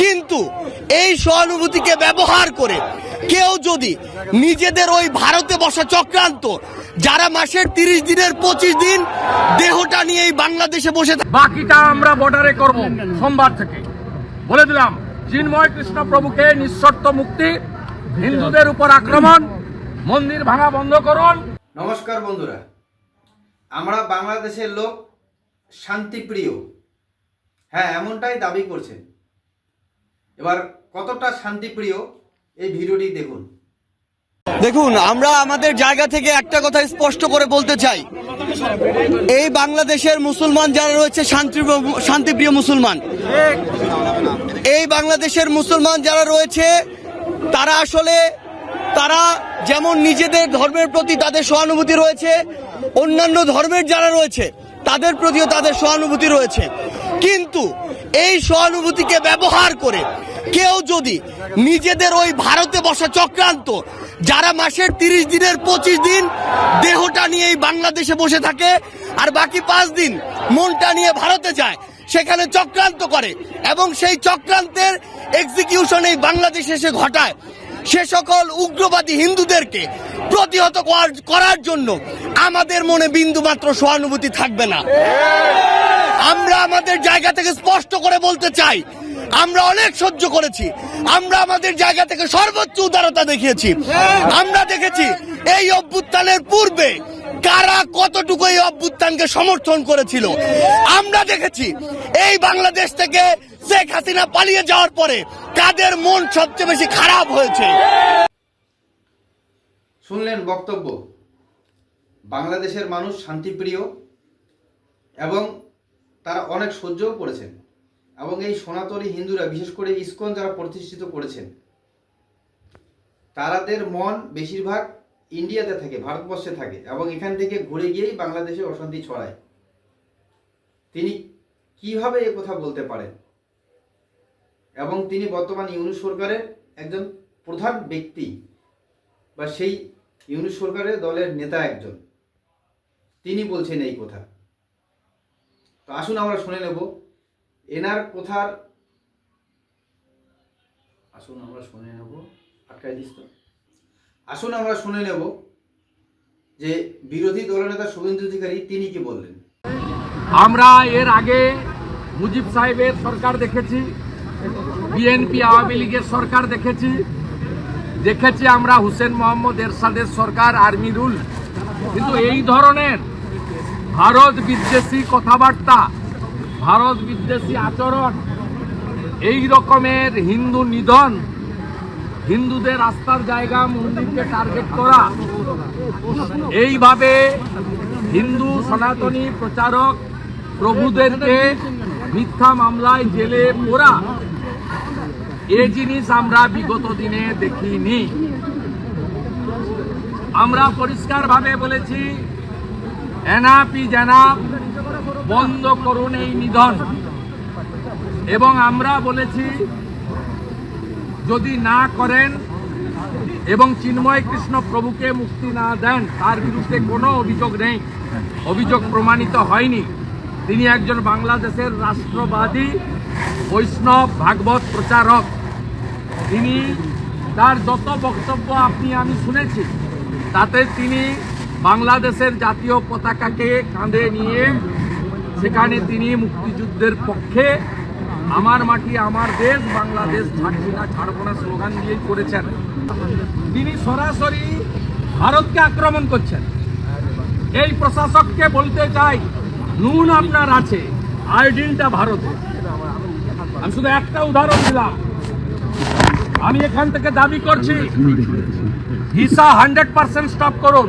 কিন্তু এই সহানুভূতিকে ব্যবহার করে কেউ যদি নিজেদের ওই ভারতে বসা চক্রান্ত যারা মাসের তিরিশ দিনের পঁচিশ দিন দেহটা নিয়ে এই বাংলাদেশে বসে বাকিটা আমরা বর্ডারে করব সোমবার থেকে। বলে দিলাম চিন্ময় কৃষ্ণ প্রভুকে নিঃশর্ত মুক্তি হিন্দুদের উপর আক্রমণ মন্দির ভাঙা বন্ধ করুন। নমস্কার বন্ধুরা আমরা বাংলাদেশের লোক শান্তিপ্রিয়। হ্যাঁ এমনটাই দাবি করছেন। এবার কতটা শান্তিপ্রিয় এই ভিডিওটি দেখুন। দেখুন, আমরা আমাদের জায়গা থেকে একটা কথা স্পষ্ট করে বলতে চাই। এই বাংলাদেশের মুসলমান যারা রয়েছে শান্তি শান্তিপ্রিয় মুসলমান। এই বাংলাদেশের মুসলমান যারা রয়েছে, তারা আসলে, তারা যেমন নিজেদের ধর্মের প্রতি তাদের সহানুভূতি রয়েছে, অন্যান্য ধর্মের যারা রয়েছে, তাদের প্রতিও তাদের সহানুভূতি রয়েছে। কিন্তু এই সহানুভূতিকে ব্যবহার করে কেউ যদি নিজেদের ওই ভারতে বসা চক্রান্ত, যারা মাসের তিরিশ দিনের পঁচিশ দিন দেহটা নিয়ে এই বাংলাদেশে বসে থাকে আর বাকি পাঁচ দিন মনটা নিয়ে ভারতে যায়, সেখানে চক্রান্ত করে এবং সেই চক্রান্তের এক্সিকিউশন এই বাংলাদেশে এসে ঘটায়, সে সকল উগ্রবাদী হিন্দুদেরকে প্রতিহত করার- জন্য আমাদের মনে বিন্দুমাত্র সহানুভূতি থাকবে না। আমরা আমাদের জায়গা থেকে স্পষ্ট করে বলতে চাই, আমরা অনেক সহ্য করেছি, আমরা আমাদের জায়গা থেকে সর্বোচ্চ উদারতা দেখিয়েছি। আমরা দেখেছি এই অভ্যুত্থানের পূর্বে কারা কতটুকু এই অভ্যুত্থানকে সমর্থন করেছিল। আমরা দেখেছি এই বাংলাদেশ থেকে শেখ হাসিনা পালিয়ে যাওয়ার পরে কাদের মন সবচেয়ে বেশি খারাপ হয়েছে। শুনলেন বক্তব্য? বাংলাদেশের মানুষ শান্তিপ্রিয় এবং তারা অনেক সহ্যও করেছেন। এবং এই সনাতনী হিন্দুরা, বিশেষ করে ইস্কন যারা প্রতিষ্ঠিত করেছেন, তারাদের মন বেশিরভাগ ইন্ডিয়াতে থাকে, ভারতবর্ষে থাকে, এবং এখান থেকে ঘুরে গিয়েই বাংলাদেশে অশান্তি ছড়ায়। তিনি কীভাবে এ কথা বলতে পারেন? এবং তিনি বর্তমান ইউনিট সরকারের একজন প্রধান ব্যক্তি, বা সেই ইউনিট সরকারের দলের নেতা একজন। তিনি বলছেন এই কথা। তো আসুন আমরা শুনে নেব। এনার কথার? আসুন আমরা শুনে নেব। আটকাই দিস তো। আসুন আমরা শুনে নেব যে বিরোধী দলনেতা শুভেন্দু অধিকারী তিনি কি বললেন? আমরা এর আগে মুজিব সাহেবের সরকার দেখেছি বিএনপি আওয়ামী লীগের সরকার দেখেছি দেখেছি আমরা হুসেন মোহাম্মদ এরশাদের সরকার আর্মি রুল কিন্তু এই ধরনের ভারত বিদ্বেষী কথাবার্তা, ভারত বিদ্বেষী আচরণ, এই রকমের হিন্দু নিধন, হিন্দুদের আস্থার জায়গা মন্দিরকে টার্গেট করা, এইভাবে হিন্দু সনাতনী প্রচারক প্রভুদেরকে মিথ্যা মামলায় জেলে পোরা এ জিনিস আমরা বিগত দিনে দেখিনি। আমরা পরিষ্কারভাবে বলেছি এনাপি জেনাপ বন্ধ করুন এই নিধন। এবং আমরা বলেছি, যদি না করেন এবং চিন্ময় কৃষ্ণ প্রভুকে মুক্তি না দেন, তার বিরুদ্ধে কোনো অভিযোগ নেই। অভিযোগ প্রমাণিত হয়নি। তিনি একজন বাংলাদেশের রাষ্ট্রবাদী, বৈষ্ণব, ভাগবত প্রচারক। তিনি তার যত বক্তব্য আপনি, আমি শুনেছি, তাতে তিনি বাংলাদেশের জাতীয় পতাকাকে কাঁধে নিয়ে সেখানে তিনি মুক্তিযুদ্ধের পক্ষে আমার মাটি, আমার দেশ, বাংলাদেশ ছাড়ছি না, ছাড়বো না স্লোগান দিয়েই করেছেন। তিনি সরাসরি ভারতকে আক্রমণ করছেন। এই প্রশাসককে বলতে চাই, নুন আপনার আছে আয়োডিনটা ভারতে। আমি শুধু একটা উদাহরণ দিলাম। আমি এখান থেকে দাবি করছি, ভিসা হান্ড্রেড পার্সেন্ট স্টপ করুন।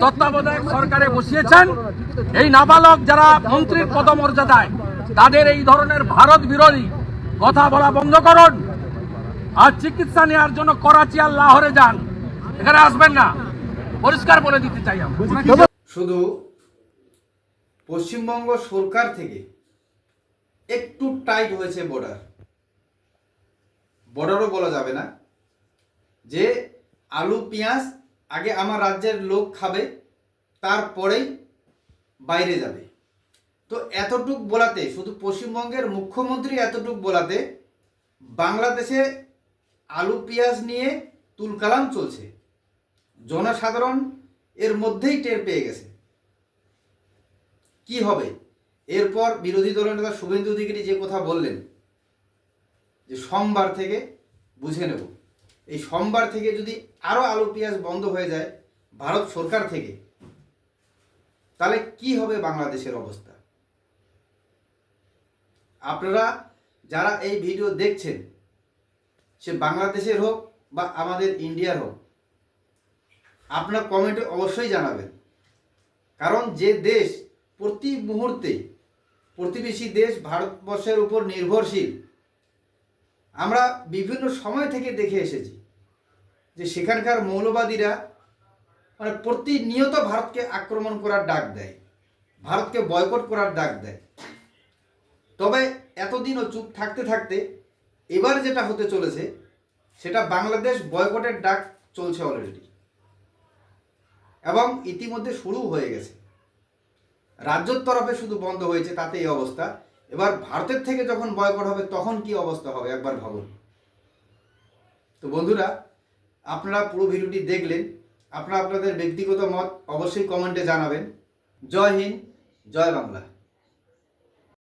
তত্ত্বাবধায়ক সরকারে বসিয়েছেন। এই নাবালক যারা মন্ত্রীর পদমর্যাদায় তাদের এই ধরনের ভারত বিরোধী কথা বলা বন্ধ করুন। আর চিকিৎসা নেওয়ার জন্য করাচি আর লাহোরে যান। এখানে আসবেন না। পরিষ্কার বলে দিতে চাই শুধু পশ্চিমবঙ্গ সরকার থেকে একটু টাইট হয়েছে বর্ডার বর্ডারও বলা যাবে না। যে আলু, পেঁয়াজ আগে আমার রাজ্যের লোক খাবে, তারপরেই বাইরে যাবে। তো এতটুক বলাতে, শুধু পশ্চিমবঙ্গের মুখ্যমন্ত্রী এতটুক বলাতে, বাংলাদেশে আলু পেঁয়াজ নিয়ে তুলকালাম চলছে। জনসাধারণ এর মধ্যেই টের পেয়ে গেছে। কি হবে? এরপর বিরোধী দলের নেতা শুভেন্দু অধিকারী যে কথা বললেন, যে সোমবার থেকে বুঝে নেব। এই সোমবার থেকে যদি আরও আলু পেঁয়াজ বন্ধ হয়ে যায় ভারত সরকার থেকে, তাহলে কি হবে বাংলাদেশের অবস্থা? আপনারা যারা এই ভিডিও দেখছেন, সে বাংলাদেশের হোক বা আমাদের ইন্ডিয়ার হোক, আপনার কমেন্টে অবশ্যই জানাবেন। কারণ যে দেশ প্রতি মুহূর্তে, প্রতিবেশী দেশ ভারতবর্ষের উপর নির্ভরশীল আমরা বিভিন্ন সময় থেকে দেখে এসেছি যে সেখানকার মৌলবাদীরা মানে প্রতিনিয়ত ভারতকে আক্রমণ করার ডাক দেয়, ভারতকে বয়কট করার ডাক দেয়। তবে এতদিনও চুপ থাকতে থাকতে এবার যেটা হতে চলেছে, সেটা বাংলাদেশ বয়কটের ডাক চলছে অলরেডি এবং ইতিমধ্যে শুরু হয়ে গেছে। রাজ্যর তরফে শুধু বন্ধ হয়েছে, তাতে এই অবস্থা। এবার ভারতের থেকে যখন বয়কট হবে, তখন কি অবস্থা হবে? একবার ভাবুন। তো বন্ধুরা, আপনারা পুরো ভিডিওটি দেখলেন। আপনারা আপনাদের ব্যক্তিগত মত অবশ্যই কমেন্টে জানাবেন। জয় হিন্দ, জয় বাংলা।